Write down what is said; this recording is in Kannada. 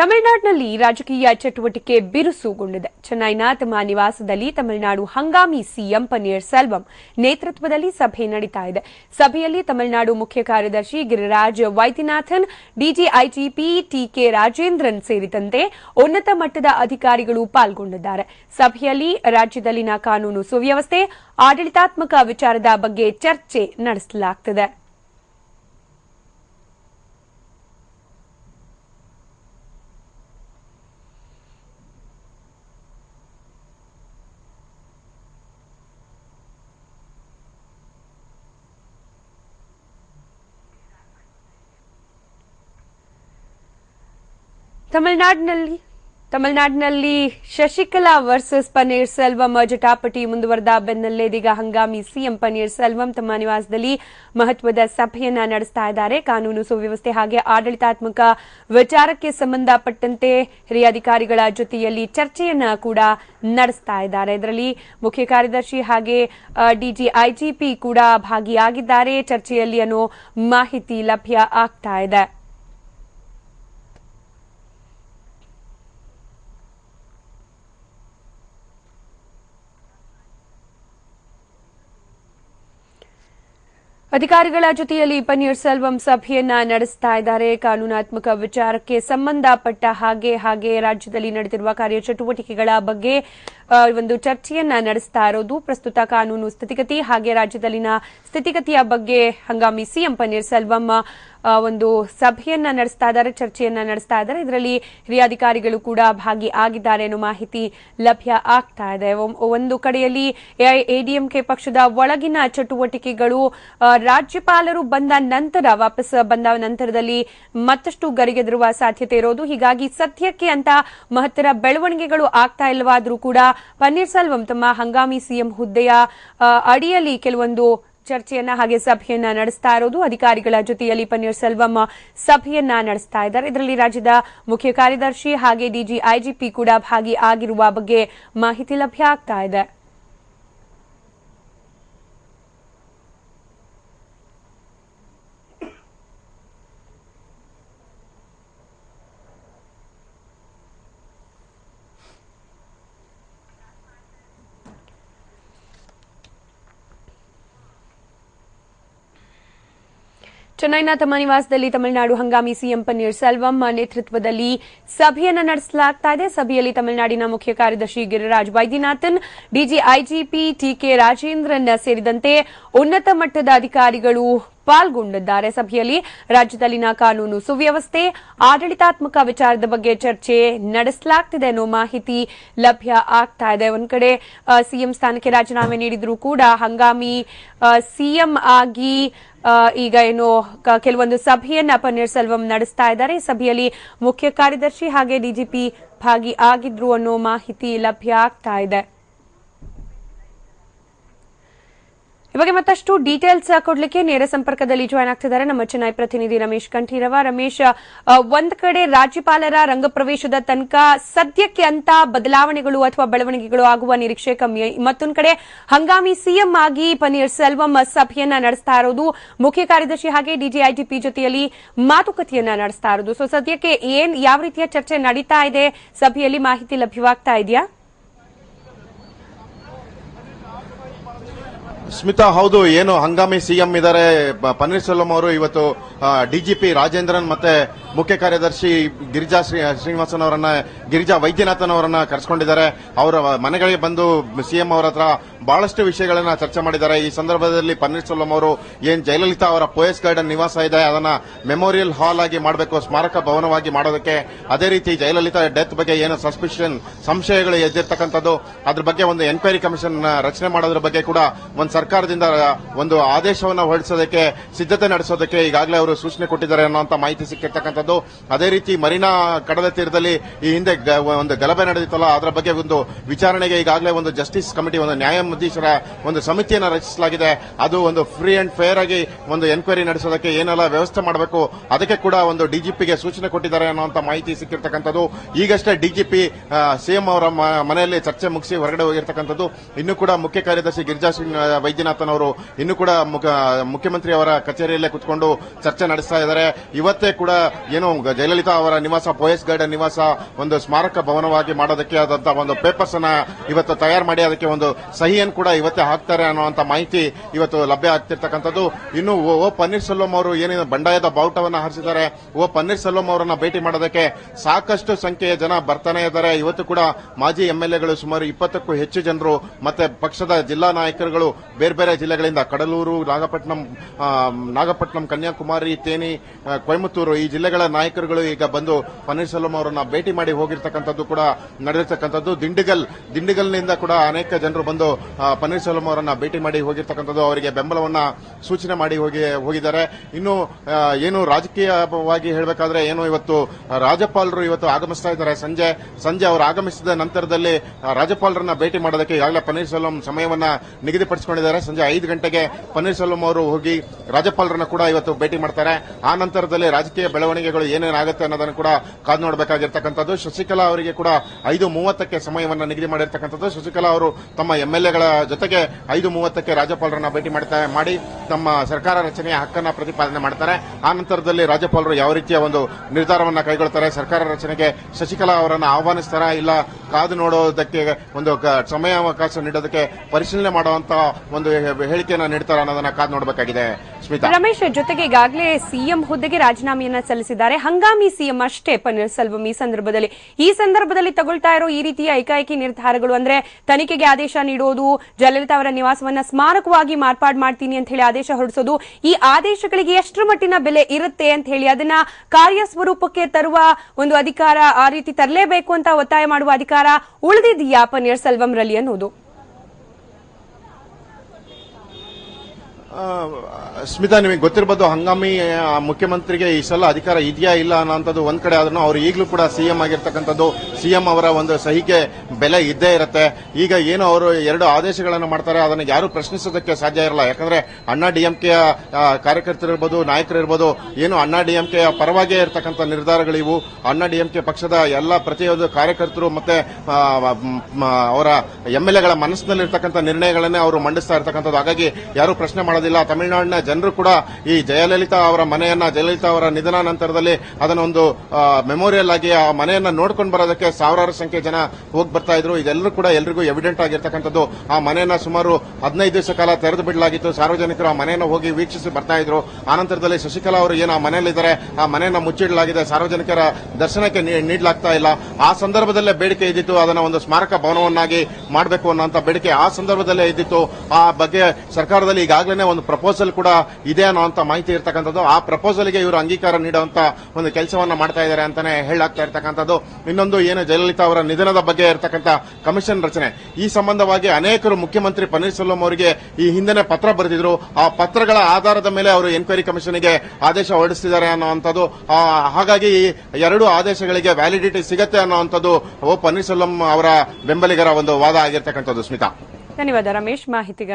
ತಮಿಳುನಾಡಿನಲ್ಲಿ ರಾಜಕೀಯ ಚಟುವಟಿಕೆ ಬಿರುಸುಗೊಂಡಿದೆ. ಚೆನ್ನೈನ ತಮ್ಮ ನಿವಾಸದಲ್ಲಿ ತಮಿಳುನಾಡು ಹಂಗಾಮಿ ಸಿಎಂ ಪನ್ನೀರ್ ಸೆಲ್ವಂ ನೇತೃತ್ವದಲ್ಲಿ ಸಭೆ ನಡೀತಾ ಇದೆ. ಸಭೆಯಲ್ಲಿ ತಮಿಳುನಾಡು ಮುಖ್ಯ ಕಾರ್ಯದರ್ಶಿ ಗಿರಿರಾಜ್ ವೈದ್ಯನಾಥನ್, ಡಿಜಿಐಜಿಪಿ ಟಿಕೆ ರಾಜೇಂದ್ರನ್ ಸೇರಿದಂತೆ ಉನ್ನತ ಮಟ್ಟದ ಅಧಿಕಾರಿಗಳು ಪಾಲ್ಗೊಂಡಿದ್ದಾರೆ. ಸಭೆಯಲ್ಲಿ ರಾಜ್ಯದಲ್ಲಿನ ಕಾನೂನು ಸುವ್ಯವಸ್ಥೆ, ಆಡಳಿತಾತ್ಮಕ ವಿಚಾರದ ಬಗ್ಗೆ ಚರ್ಚೆ ನಡೆಸಲಾಗುತ್ತಿದೆ ತಮಿಳುನಾಡಿನಲ್ಲಿ ತಮಿಳುನಾಡಿನಲ್ಲಿ ಶಶಿಕಲಾ ವರ್ಸಸ್ ಪನ್ನೀರ್ ಸೆಲ್ವಂ ಜಟಾಪಟಿ ಮುಂದುವರೆದ ಬೆನ್ನಲ್ಲೇ ಇದೀಗ ಹಂಗಾಮಿ ಸಿಎಂ ಪನ್ನೀರ್ ಸೆಲ್ವಂ ತಮ್ಮ ನಿವಾಸದಲ್ಲಿ ಮಹತ್ವದ ಸಭೆಯನ್ನ ನಡೆಸ್ತಾ ಇದ್ದಾರೆ. ಕಾನೂನು ಸುವ್ಯವಸ್ಥೆ ಹಾಗೆ ಆಡಳಿತಾತ್ಮಕ ವಿಚಾರಕ್ಕೆ ಸಂಬಂಧಪಟ್ಟಂತೆ ಹಿರಿಯ ಅಧಿಕಾರಿಗಳ ಜೊತೆಯಲ್ಲಿ ಚರ್ಚೆಯನ್ನ ಕೂಡ ನಡೆಸ್ತಾ ಇದ್ದಾರೆ. ಇದರಲ್ಲಿ ಮುಖ್ಯ ಕಾರ್ಯದರ್ಶಿ ಹಾಗೆ ಡಿಜಿಐಜಿಪಿ ಕೂಡ ಭಾಗಿಯಾಗಿದ್ದಾರೆ. ಚರ್ಚೆಯಲ್ಲಿ ಅನ್ನೋ ಮಾಹಿತಿ ಲಭ್ಯ ಆಗ್ತಾ ಇದೆ. ಅಧಿಕಾರಿಗಳ ಜೊತೆಯಲ್ಲಿ ಪನ್ನೀರ್ ಸೆಲ್ವಂ ಸಭೆಯನ್ನ ನಡೆಸ್ತಾ ಇದ್ದಾರೆ. ಕಾನೂನಾತ್ಮಕ ವಿಚಾರಕ್ಕೆ ಸಂಬಂಧಪಟ್ಟ ಹಾಗೆ ಹಾಗೆ ರಾಜ್ಯದಲ್ಲಿ ನಡೆದಿರುವ ಕಾರ್ಯಚಟುವಟಿಕೆಗಳ ಬಗ್ಗೆ ಒಂದು ಚರ್ಚೆಯನ್ನ ನಡೆಸ್ತಾ ಇರೋದು. ಪ್ರಸ್ತುತ ಕಾನೂನು ಸ್ಥಿತಿಗತಿ ಹಾಗೆ ರಾಜ್ಯದಲ್ಲಿನ ಸ್ಥಿತಿಗತಿಯ ಬಗ್ಗೆ ಹಂಗಾಮಿ ಸಿಎಂ ಪನ್ನೀರ್ಸೆಲ್ವಂ ಒಂದು ಸಭೆಯನ್ನ ನಡೆಸ್ತಾ ಇದ್ದಾರೆ, ಚರ್ಚೆಯನ್ನ ನಡೆಸ್ತಾ ಇದ್ದಾರೆ. ಇದರಲ್ಲಿ ಹಿರಿಯ ಅಧಿಕಾರಿಗಳು ಕೂಡ ಭಾಗಿ ಆಗಿದ್ದಾರೆ ಅನ್ನೋ ಮಾಹಿತಿ ಲಭ್ಯ ಆಗ್ತಾ ಇದೆ. ಒಂದು ಕಡೆಯಲ್ಲಿ ಎಐಎಡಿಎಂಕೆ ಪಕ್ಷದ ಒಳಗಿನ ಚಟುವಟಿಕೆಗಳು ರಾಜ್ಯಪಾಲರು ಬಂದ ನಂತರ, ವಾಪಸ್ ಬಂದ ನಂತರದಲ್ಲಿ ಮತ್ತಷ್ಟು ಗರಿಗೆದರುವ ಸಾಧ್ಯತೆ ಇರೋದು. ಹೀಗಾಗಿ ಸದ್ಯಕ್ಕೆ ಅಂತ ಮಹತ್ತರ ಬೆಳವಣಿಗೆಗಳು ಆಗ್ತಾ ಇಲ್ಲವಾದರೂ ಕೂಡ ಪನ್ನೀರ್ ಸೆಲ್ವಂ ತಮ್ಮ ಹಂಗಾಮಿ ಸಿಎಂ ಹುದ್ದೆಯ ಅಡಿಯಲ್ಲಿ ಕೆಲವೊಂದು ಚರ್ಚೆಯನ್ನ ಹಾಗೆ ಸಭೆಯನ್ನ ನಡೆಸ್ತಾ ಇರೋದು. ಅಧಿಕಾರಿಗಳ ಜೊತೆಯಲ್ಲಿ ಪನ್ನೀರ್ ಸೆಲ್ವಂ ಸಭೆಯನ್ನ ನಡೆಸ್ತಾ ಇದ್ದಾರೆ. ಇದರಲ್ಲಿ ರಾಜ್ಯದ ಮುಖ್ಯ ಕಾರ್ಯದರ್ಶಿ ಹಾಗೆ ಡಿಜಿ, ಐಜಿಪಿ ಕೂಡ ಭಾಗಿ ಆಗಿರುವ ಬಗ್ಗೆ ಮಾಹಿತಿ ಲಭ್ಯ ಆಗ್ತಾ ಇದೆ. ಚೆನ್ನೈನ ತಮ್ಮ ನಿವಾಸದಲ್ಲಿ ತಮಿಳುನಾಡು ಹಂಗಾಮಿ ಸಿಎಂ ಪನ್ನೀರ್ ಸೆಲ್ವಂ ನೇತೃತ್ವದಲ್ಲಿ ಸಭೆಯನ್ನ ನಡೆಸಲಾಗ್ತಾ ಇದೆ. ಸಭೆಯಲ್ಲಿ ತಮಿಳುನಾಡಿನ ಮುಖ್ಯ ಕಾರ್ಯದರ್ಶಿ Giriraj Vaidyanathan, D G I G P T K Rajendran ಸೇರಿದಂತೆ ಉನ್ನತ ಮಟ್ಟದ ಅಧಿಕಾರಿಗಳು ಪಾಲ್ಗೊಂಡಿದ್ದಾರೆ ಸಭೆಯಲ್ಲಿ. ರಾಜ್ಯದಲ್ಲಿನ ಕಾನೂನು ಸುವ್ಯವಸ್ಥೆ, ಆಡಳಿತಾತ್ಮಕ ವಿಚಾರದ ಬಗ್ಗೆ ಚರ್ಚೆ ನಡೆಸಲಾಗ್ತಿದೆ ಅನ್ನೋ ಮಾಹಿತಿ ಲಭ್ಯ ಆಗ್ತಾ ಇದೆ. ಒಂದ್ ಕಡೆ ಸಿಎಂ ಸ್ಥಾನಕ್ಕೆ ರಾಜೀನಾಮೆ ನೀಡಿದ್ರು ಕೂಡ ಹಂಗಾಮಿ ಸಿಎಂ ಆಗಿ ಈಗ ಏನು ಕೆಲವೊಂದು ಸಭೆಯನ್ನ ಪನ್ನೀರ್ ಸೆಲ್ವಂ ನಡೆಸ್ತಾ ಇದ್ದಾರೆ. ಸಭೆಯಲ್ಲಿ ಮುಖ್ಯ ಕಾರ್ಯದರ್ಶಿ ಹಾಗೆ ಡಿಜಿಪಿ ಭಾಗಿ ಆಗಿದ್ರು ಅನ್ನೋ ಮಾಹಿತಿ ಲಭ್ಯ ಆಗ್ತಾ ಇದೆ. ಬಗ್ಗೆ ಮತ್ತಷ್ಟು ಡೀಟೇಲ್ಸ್ ಕೊಡ್ಲಿಕ್ಕೆ ನೇರ ಸಂಪರ್ಕದಲ್ಲಿ ಜಾಯ್ನ್ ಆಗ್ತಿದ್ದಾರೆ ನಮ್ಮ ಚೆನ್ನೈ ಪ್ರತಿನಿಧಿ ರಮೇಶ್ ಕಂಠೀರವ. ರಮೇಶ್ ಒಂದ್ ಕಡೆ ರಾಜ್ಯಪಾಲರ ರಂಗಪ್ರವೇಶದ ತನಕ ಸದ್ಯಕ್ಕೆ ಅಂತ ಬದಲಾವಣೆಗಳು ಅಥವಾ ಬೆಳವಣಿಗೆಗಳು ಆಗುವ ನಿರೀಕ್ಷೆ ಕಮ್ಮಿ. ಮತ್ತೊಂದು ಕಡೆ ಹಂಗಾಮಿ ಸಿಎಂ ಆಗಿ ಪನ್ನೀರ್ ಸೆಲ್ವಂ ಸಭೆಯನ್ನ ನಡೆಸ್ತಾ ಇರೋದು, ಮುಖ್ಯ ಕಾರ್ಯದರ್ಶಿ ಹಾಗೆ ಡಿಜಿಐಟಿಪಿ ಜೊತೆಯಲ್ಲಿ ಮಾತುಕತೆಯನ್ನ ನಡೆಸ್ತಾ ಇರೋದು. ಸೊ ಸದ್ಯಕ್ಕೆ ಏನ್, ಯಾವ ರೀತಿಯ ಚರ್ಚೆ ನಡೀತಾ ಇದೆ? ಸಭೆಯಲ್ಲಿ ಮಾಹಿತಿ ಲಭ್ಯವಾಗ್ತಾ ಇದೆಯಾ? ಸ್ಮಿತಾ, ಹೌದು, ಏನು ಹಂಗಾಮಿ ಸಿಎಂ ಇದ್ದಾರೆ ಪನ್ನೀರ್ಸೆಲ್ವಂ ಅವರು ಇವತ್ತು ಡಿಜಿಪಿ ರಾಜೇಂದ್ರನ್ ಮತ್ತೆ ಮುಖ್ಯ ಕಾರ್ಯದರ್ಶಿ ಗಿರಿಜಾ ಶ್ರೀ, ಶ್ರೀನಿವಾಸನ್ ಅವರನ್ನ, ಗಿರಿಜಾ ವೈದ್ಯನಾಥನ್ ಅವರನ್ನ ಕರೆಸ್ಕೊಂಡಿದ್ದಾರೆ. ಅವರ ಮನೆಗಳಿಗೆ ಬಂದು ಸಿಎಂ ಅವರ ಹತ್ರ ಬಹಳಷ್ಟು ವಿಷಯಗಳನ್ನ ಚರ್ಚೆ ಮಾಡಿದ್ದಾರೆ. ಈ ಸಂದರ್ಭದಲ್ಲಿ ಪನ್ನೀರ್ಸೆಲ್ವಂ ಅವರು ಏನ್ ಜಯಲಲಿತಾ ಅವರ ಪೋಯಸ್ ಗಾರ್ಡನ್ ನಿವಾಸ ಇದೆ, ಅದನ್ನ ಮೆಮೋರಿಯಲ್ ಹಾಲ್ ಆಗಿ ಮಾಡಬೇಕು, ಸ್ಮಾರಕ ಭವನವಾಗಿ ಮಾಡೋದಕ್ಕೆ. ಅದೇ ರೀತಿ ಜಯಲಲಿತಾ ಡೆತ್ ಬಗ್ಗೆ ಏನು ಸಸ್ಪಿಷನ್ ಸಂಶಯಗಳು ಎದ್ದಿರ್ತಕ್ಕಂಥದ್ದು, ಅದ್ರ ಬಗ್ಗೆ ಒಂದು ಎನ್ಕ್ವೈರಿ ಕಮಿಷನ್ ರಚನೆ ಮಾಡೋದ್ರ ಬಗ್ಗೆ ಕೂಡ ಒಂದು ಸರ್ಕಾರದಿಂದ ಒಂದು ಆದೇಶವನ್ನು ಹೊರಡಿಸೋದಕ್ಕೆ, ಸಿದ್ಧತೆ ನಡೆಸೋದಕ್ಕೆ ಈಗಾಗಲೇ ಅವರು ಸೂಚನೆ ಕೊಟ್ಟಿದ್ದಾರೆ ಅನ್ನುವಂತ ಮಾಹಿತಿ ಸಿಕ್ಕಿರ್ತಕ್ಕಂಥದ್ದು. ಅದೇ ರೀತಿ ಮರೀನಾ ಕಡಲ ತೀರದಲ್ಲಿ ಈ ಹಿಂದೆ ಒಂದು ಗಲಭೆ ನಡೆದಿತ್ತಲ್ಲ, ಅದರ ಬಗ್ಗೆ ಒಂದು ವಿಚಾರಣೆಗೆ ಈಗಾಗಲೇ ಒಂದು ಜಸ್ಟಿಸ್ ಕಮಿಟಿ, ಒಂದು ನ್ಯಾಯಾಧೀಶರ ಒಂದು ಸಮಿತಿಯನ್ನು ರಚಿಸಲಾಗಿದೆ. ಅದು ಒಂದು ಫ್ರೀ ಅಂಡ್ ಫೇರ್ ಆಗಿ ಒಂದು ಎನ್ಕ್ವೈರಿ ನಡೆಸೋದಕ್ಕೆ ಏನೆಲ್ಲ ವ್ಯವಸ್ಥೆ ಮಾಡಬೇಕು, ಅದಕ್ಕೆ ಕೂಡ ಒಂದು ಡಿಜಿಪಿಗೆ ಸೂಚನೆ ಕೊಟ್ಟಿದ್ದಾರೆ ಅನ್ನುವಂತ ಮಾಹಿತಿ ಸಿಕ್ಕಿರ್ತಕ್ಕಂಥದ್ದು. ಈಗಷ್ಟೇ ಡಿಜಿಪಿ ಸಿಎಂ ಅವರ ಮನೆಯಲ್ಲಿ ಚರ್ಚೆ ಮುಗಿಸಿ ಹೊರಗಡೆ ಹೋಗಿರ್ತಕ್ಕಂಥದ್ದು. ಇನ್ನೂ ಕೂಡ ಮುಖ್ಯ ಕಾರ್ಯದರ್ಶಿ ಗಿರಿಜಾ ಶ್ರೀ ವೈದ್ಯನಾಥನ್ ಅವರು ಇನ್ನು ಕೂಡ ಮುಖ- ಮುಖ್ಯಮಂತ್ರಿ ಅವರ ಕಚೇರಿಯಲ್ಲೇ ಕುತ್ಕೊಂಡು ಚರ್ಚೆ ನಡೆಸ್ತಾ ಇದ್ದಾರೆ. ಇವತ್ತೇ ಕೂಡ ಏನು ಜಯಲಲಿತಾ ಅವರ ನಿವಾಸ ಪೋಯಸ್ ಗಾರ್ಡನ್ ನಿವಾಸ ಒಂದು ಸ್ಮಾರಕ ಭವನವಾಗಿ ಮಾಡೋದಕ್ಕೆ ಆದಂತಹ ಒಂದು ಪೇಪರ್ಸ್ ಅನ್ನ ಇವತ್ತು ತಯಾರು ಮಾಡಿ ಅದಕ್ಕೆ ಒಂದು ಸಹಿಯನ್ನು ಕೂಡ ಇವತ್ತೇ ಹಾಕ್ತಾರೆ ಅನ್ನುವಂತ ಮಾಹಿತಿ ಇವತ್ತು ಲಭ್ಯ ಆಗ್ತಿರ್ತಕ್ಕಂಥದ್ದು. ಇನ್ನು ಓ ಪನ್ನೀರ್ಸೆಲ್ವಂ ಅವರು ಏನೇನು ಬಂಡಾಯದ ಬಾವುಟವನ್ನು ಹಾರಿಸಿದ್ದಾರೆ, ಓ ಪನ್ನೀರ್ಸೆಲ್ವಂ ಅವರನ್ನ ಭೇಟಿ ಮಾಡೋದಕ್ಕೆ ಸಾಕಷ್ಟು ಸಂಖ್ಯೆಯ ಜನ ಬರ್ತಾನೆ ಇದ್ದಾರೆ. ಇವತ್ತು ಕೂಡ ಮಾಜಿ ಎಂಎಲ್ಎಗಳು ಸುಮಾರು ಇಪ್ಪತ್ತಕ್ಕೂ ಹೆಚ್ಚು ಜನರು ಮತ್ತೆ ಪಕ್ಷದ ಜಿಲ್ಲಾ ನಾಯಕರುಗಳು ಬೇರೆ ಬೇರೆ ಜಿಲ್ಲೆಗಳಿಂದ ಕಡಲೂರು ನಾಗಪಟ್ಟಣಂ ನಾಗಪಟ್ಟಣಂ ಕನ್ಯಾಕುಮಾರಿ, ತೇನಿ ಕೊಯಮತ್ತೂರು ಈ ಜಿಲ್ಲೆಗಳ ನಾಯಕರುಗಳು ಈಗ ಬಂದು ಪನ್ನೀರ್ಸೆಲ್ವಂ ಅವರನ್ನು ಭೇಟಿ ಮಾಡಿ ಹೋಗಿರ್ತಕ್ಕಂಥದ್ದು ಕೂಡ ನಡೆದಿರ್ತಕ್ಕಂಥದ್ದು. ದಿಂಡಿಗಲ್, ದಿಂಡಿಗಲ್ನಿಂದ ಕೂಡ ಅನೇಕ ಜನರು ಬಂದು ಪನ್ನೀರ್ಸೆಲ್ವಂ ಅವರನ್ನು ಭೇಟಿ ಮಾಡಿ ಹೋಗಿರ್ತಕ್ಕಂಥದ್ದು. ಅವರಿಗೆ ಬೆಂಬಲವನ್ನ ಸೂಚನೆ ಮಾಡಿ ಹೋಗಿ, ಹೋಗಿದ್ದಾರೆ. ಇನ್ನು ಏನು ರಾಜಕೀಯವಾಗಿ ಹೇಳಬೇಕಾದ್ರೆ ಏನು ಇವತ್ತು ರಾಜ್ಯಪಾಲರು ಇವತ್ತು ಆಗಮಿಸ್ತಾ ಇದ್ದಾರೆ. ಸಂಜೆ ಸಂಜೆ ಅವರು ಆಗಮಿಸಿದ ನಂತರದಲ್ಲಿ ರಾಜ್ಯಪಾಲರನ್ನ ಭೇಟಿ ಮಾಡೋದಕ್ಕೆ ಈಗಾಗಲೇ ಪನ್ನೀರ್ಸೆಲ್ವಂ ಸಮಯವನ್ನ ನಿಗದಿಪಡಿಸಿಕೊಂಡಿದ್ದಾರೆ. ಸಂಜೆ ಐದು ಗಂಟೆಗೆ ಪನ್ನೀರ್ಸೆಲ್ವಂ ಅವರು ಹೋಗಿ ರಾಜ್ಯಪಾಲರನ್ನ ಕೂಡ ಇವತ್ತು ಭೇಟಿ ಮಾಡ್ತಾರೆ. ಆ ನಂತರದಲ್ಲಿ ರಾಜಕೀಯ ಬೆಳವಣಿಗೆಗಳು ಏನೇನಾಗುತ್ತೆ ಅನ್ನೋದನ್ನು ಕೂಡ ಕಾದು ನೋಡಬೇಕಾಗಿರ್ತಕ್ಕಂಥದ್ದು. ಶಶಿಕಲಾ ಅವರಿಗೆ ಕೂಡ ಐದು ಮೂವತ್ತಕ್ಕೆ ಸಮಯವನ್ನು ನಿಗದಿ ಮಾಡಿರ್ತಕ್ಕಂಥದ್ದು. ಶಶಿಕಲಾ ಅವರು ತಮ್ಮ ಎಂಎಲ್ಎಗಳ ಜೊತೆಗೆ ಐದು ಮೂವತ್ತಕ್ಕೆ ರಾಜ್ಯಪಾಲರನ್ನ ಭೇಟಿ ಮಾಡ್ತಾರೆ ಮಾಡಿ ತಮ್ಮ ಸರ್ಕಾರ ರಚನೆಯ ಹಕ್ಕನ್ನು ಪ್ರತಿಪಾದನೆ ಮಾಡ್ತಾರೆ. ಆ ನಂತರದಲ್ಲಿ ರಾಜ್ಯಪಾಲರು ಯಾವ ರೀತಿಯ ಒಂದು ನಿರ್ಧಾರವನ್ನು ಕೈಗೊಳ್ತಾರೆ? ಸರ್ಕಾರ ರಚನೆಗೆ ಶಶಿಕಲಾ ಅವರನ್ನು ಆಹ್ವಾನಿಸ್ತಾರಾ? ಇಲ್ಲ ಕಾದು ನೋಡೋದಕ್ಕೆ ಒಂದು ಸಮಯಾವಕಾಶ ನೀಡೋದಕ್ಕೆ ಪರಿಶೀಲನೆ ಮಾಡುವಂತ ಒಂದು ಹೇಳಿಕೆಯನ್ನು ನೀಡ್ತಾರೆ ಅನ್ನೋದನ್ನ ಕಾದ್ ನೋಡಬೇಕಾಗಿದೆ. ಸ್ಮಿತಾ. ರಮೇಶ್, ಜೊತೆಗೆ ಈಗಾಗಲೇ ಸಿಎಂ ಹುದ್ದೆಗೆ ರಾಜೀನಾಮೆಯನ್ನ ಸಲ್ಲಿಸಿದ್ದಾರೆ. ಹಂಗಾಮಿ ಸಿಎಂ ಅಷ್ಟೇ ಪನ್ನೀರ್ಸೆಲ್ವಂ ಈ ಸಂದರ್ಭದಲ್ಲಿ ಈ ಸಂದರ್ಭದಲ್ಲಿ ತಗೊಳ್ತಾ ಇರೋ ಈ ರೀತಿಯ ಏಕಾಏಕಿ ನಿರ್ಧಾರಗಳು ಅಂದ್ರೆ ತನಿಖೆಗೆ ಆದೇಶ ನೀಡೋದು, ಜಯಲಲಿತಾ ಅವರ ನಿವಾಸವನ್ನ ಸ್ಮಾರಕವಾಗಿ ಮಾರ್ಪಾಡು ಮಾಡ್ತೀನಿ ಅಂತ ಹೇಳಿ ಆದೇಶ ಹೊರಡಿಸೋದು, ಈ ಆದೇಶಗಳಿಗೆ ಎಷ್ಟರ ಮಟ್ಟಿನ ಬೆಲೆ ಇರುತ್ತೆ ಅಂತ ಹೇಳಿ ಅದನ್ನ ಕಾರ್ಯ ಸ್ವರೂಪಕ್ಕೆ ತರುವ ಒಂದು ಅಧಿಕಾರ ಆ ರೀತಿ ತರಲೇಬೇಕು ಅಂತ ಒತ್ತಾಯ ಮಾಡುವ ಅಧಿಕಾರ ಉಳಿದಿದೆಯಾ ಪನ್ನೀರ್ಸೆಲ್ವಂರಲ್ಲಿ ಅನ್ನೋದು? ಸ್ಮಿತಾ, ನಿಮಗೆ ಗೊತ್ತಿರಬಹುದು ಹಂಗಾಮಿ ಮುಖ್ಯಮಂತ್ರಿಗೆ ಈ ಸಲ ಅಧಿಕಾರ ಇದೆಯಾ ಇಲ್ಲ ಅನ್ನೋಂಥದ್ದು ಒಂದ್ ಕಡೆ ಆದ್ರೂ ಅವ್ರು ಈಗಲೂ ಕೂಡ ಸಿಎಂ ಆಗಿರ್ತಕ್ಕಂಥದ್ದು, ಸಿಎಂ ಅವರ ಒಂದು ಸಹಿಗೆ ಬೆಲೆ ಇದ್ದೇ ಇರುತ್ತೆ. ಈಗ ಏನು ಅವರು ಎರಡು ಆದೇಶಗಳನ್ನು ಮಾಡ್ತಾರೆ, ಅದನ್ನು ಯಾರು ಪ್ರಶ್ನಿಸೋದಕ್ಕೆ ಸಾಧ್ಯ ಇರಲ್ಲ. ಯಾಕಂದ್ರೆ ಅಣ್ಣಾ ಡಿಎಂಕೆಯ ಕಾರ್ಯಕರ್ತರಿರ್ಬೋದು ನಾಯಕರಿರ್ಬೋದು ಏನು ಅಣ್ಣಾ ಡಿಎಂಕೆಯ ಪರವಾಗಿಯೇ ಇರತಕ್ಕಂಥ ನಿರ್ಧಾರಗಳು ಇವು. ಅಣ್ಣಾ ಡಿಎಂಕೆ ಪಕ್ಷದ ಎಲ್ಲ ಪ್ರತಿಯೊಂದು ಕಾರ್ಯಕರ್ತರು ಮತ್ತೆ ಅವರ ಎಂಎಲ್ಎಗಳ ಮನಸ್ಸಿನಲ್ಲಿರ್ತಕ್ಕಂಥ ನಿರ್ಣಯಗಳನ್ನೇ ಅವರು ಮಂಡಿಸ್ತಾ ಇರ್ತಕ್ಕಂಥದ್ದು. ಹಾಗಾಗಿ ಯಾರು ಪ್ರಶ್ನೆ ಮಾಡೋದಿಲ್ಲ. ತಮಿಳುನಾಡಿನ ಜನರು ಕೂಡ ಈ ಜಯಲಲಿತಾ ಅವರ ಮನೆಯನ್ನ, ಜಯಲಲಿತಾ ಅವರ ನಿಧನ ನಂತರದಲ್ಲಿ ಅದನ್ನ ಒಂದು ಮೆಮೋರಿಯಲ್ ಆಗಿ ಆ ಮನೆಯನ್ನ ನೋಡ್ಕೊಂಡು ಬರೋದಕ್ಕೆ ಸಾವಿರಾರು ಸಂಖ್ಯೆ ಜನ ಹೋಗಿ ಬರ್ತಾ ಇದ್ರು. ಇದೆಲ್ಲರೂ ಕೂಡ ಎಲ್ರಿಗೂ ಎವಿಡೆಂಟ್ ಆಗಿರ್ತಕ್ಕಂಥದ್ದು. ಆ ಮನೆಯನ್ನ ಸುಮಾರು ಹದಿನೈದು ದಿವಸ ಕಾಲ ತೆರೆದು ಬಿಡಲಾಗಿತ್ತು. ಸಾರ್ವಜನಿಕರು ಆ ಮನೆಯನ್ನು ಹೋಗಿ ವೀಕ್ಷಿಸಿ ಬರ್ತಾ ಇದ್ರು. ಆನಂತರದಲ್ಲಿ ಶಶಿಕಲಾ ಅವರು ಏನು ಆ ಮನೆಯಲ್ಲಿದ್ದಾರೆ, ಆ ಮನೆಯನ್ನ ಮುಚ್ಚಿಡಲಾಗಿದೆ. ಸಾರ್ವಜನಿಕರ ದರ್ಶನಕ್ಕೆ ನೀಡಲಾಗ್ತಾ ಇಲ್ಲ. ಆ ಸಂದರ್ಭದಲ್ಲೇ ಬೇಡಿಕೆ ಇದ್ದಿತ್ತು. ಅದನ್ನ ಒಂದು ಸ್ಮಾರಕ ಭವನವನ್ನಾಗಿ ಮಾಡಬೇಕು ಅನ್ನೋಂಥ ಬೇಡಿಕೆ ಆ ಸಂದರ್ಭದಲ್ಲೇ ಇದ್ದಿತ್ತು. ಆ ಬಗ್ಗೆ ಸರ್ಕಾರದಲ್ಲಿ ಈಗಾಗಲೇ ಒಂದು ಪ್ರಪೋಸಲ್ ಕೂಡ ಇದೆ ಅನ್ನೋಂಥ ಮಾಹಿತಿ ಇರತಕ್ಕಂಥದ್ದು. ಆ ಪ್ರಪೋಸಲ್ಗೆ ಇವರು ಅಂಗೀಕಾರ ನೀಡುವಂತ ಒಂದು ಕೆಲಸವನ್ನ ಮಾಡ್ತಾ ಇದ್ದಾರೆ ಅಂತಾನೆ ಹೇಳಾಗ್ತಾ ಇರತಕ್ಕಂಥದ್ದು. ಇನ್ನೊಂದು ಏನು ಜಯಲಲಿತಾ ಅವರ ನಿಧನದ ಬಗ್ಗೆ ಇರತಕ್ಕಂಥ ಕಮಿಷನ್ ರಚನೆ. ಈ ಸಂಬಂಧವಾಗಿ ಅನೇಕರು ಮುಖ್ಯಮಂತ್ರಿ ಪನ್ನೀರ್ಸೆಲ್ವಂ ಅವರಿಗೆ ಈ ಹಿಂದೆ ಪತ್ರ ಬರೆದಿದ್ರು. ಆ ಪತ್ರಗಳ ಆಧಾರದ ಮೇಲೆ ಅವರು ಎನ್ಕ್ವೈರಿ ಕಮಿಷನ್ಗೆ ಆದೇಶ ಹೊರಡಿಸಿದ್ದಾರೆ ಅನ್ನೋವಂಥದ್ದು. ಹಾಗಾಗಿ ಎರಡು ಆದೇಶಗಳಿಗೆ ವ್ಯಾಲಿಡಿಟಿ ಸಿಗತ್ತೆ ಅನ್ನೋವಂಥದ್ದು ಓ ಪನ್ನೀರ್ಸೆಲ್ವಂ ಅವರ ಬೆಂಬಲಿಗರ ಒಂದು ವಾದ ಆಗಿರ್ತಕ್ಕಂಥದ್ದು, ಸ್ಮಿತಾ. ಧನ್ಯವಾದ, ರಮೇಶ್ ಮಾಹಿತಿಗಾಗಿ.